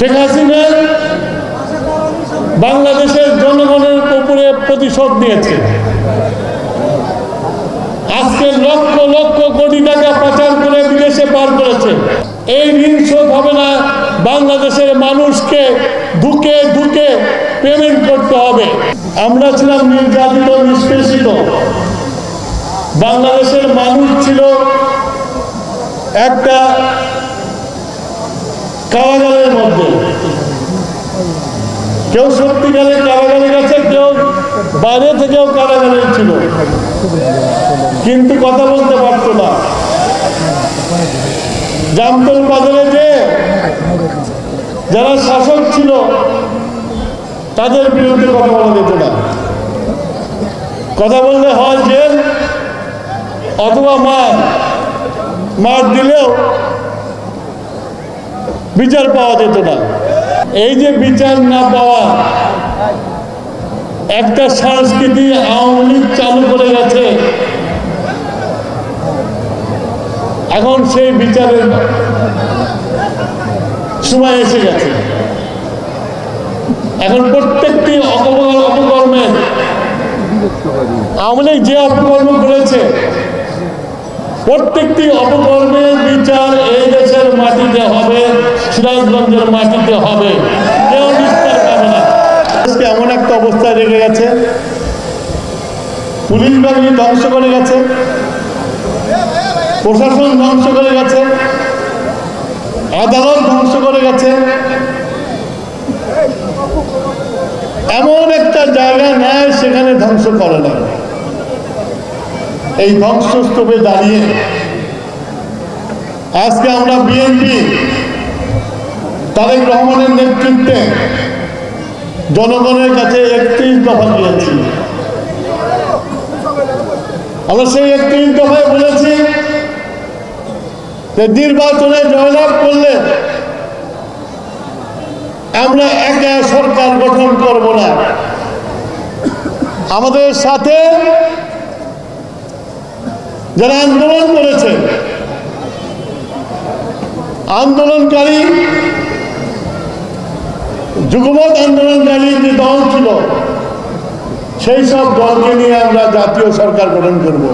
শেখ হাসিনা বাংলাদেশের জনগণের উপরে প্রতিশোধ নিয়েছে। আজকে লক্ষ লক্ষ কোটি টাকা পাচার করে বিদেশে পার করেছে। এই ঋণ শোধ হবে না, বাংলাদেশের মানুষকে ধুকে ধুকে পেমেন্ট করতে হবে। আমরা ছিলাম নির্যাতিত, নিষ্পেষিত। বাংলাদেশের মানুষ ছিল একটা কারাগারের মধ্যে। কেউ সত্যিকারে কারাগারে গেছে কেউ বাইরে থেকেও কারাগারে ছিল। কিন্তু কথা বলতে পারতো না। জামতল বাজারে যে যারা শাসক ছিল, তাদের বিরুদ্ধে কথা বলা যেত না। কথা বললে হয় জেল অথবা মার। মার দিলেও বিচার পাওয়া যেত না। এই যে বিচার না পাওয়া, একটা সংস্কৃতি আওয়ামী লীগ চালু করে গেছে। এখন সেই বিচারের সময় এসে গেছে। এখন প্রত্যেকটি অপকর্ম আওয়ামী লীগ যে অপকর্ম করেছে প্রত্যেকটি অপকর্মের বিচার এই দেশের মাটিতে হবে, সিরাজগঞ্জের মাটিতে হবে। এমন একটা অবস্থায় রেখে গেছে, পুলিশ বাহিনী ধ্বংস করে গেছে, প্রশাসন ধ্বংস করে গেছে, আদালত ধ্বংস করে গেছে। এমন একটা জায়গা নেয় সেখানে ধ্বংস করে না এই ধ্বংসস্তূপে দাঁড়িয়ে। আজকে আমরা বিএনপি, তারেক রহমানের নেতৃত্বে জনগণের কাছে একত্রিশ দফা দিয়েছি। আমরা সেই একত্রিশ দফায় বলেছি যে নির্বাচনে জয়লাভ করলে আমরা একা সরকার গঠন করব না। আমাদের সাথে যারা আন্দোলন করেছে, আন্দোলনকারী যুগমত আন্দোলনকারী যে দল ছিল, সেই সব দলকে নিয়ে আমরা জাতীয় সরকার গঠন করব।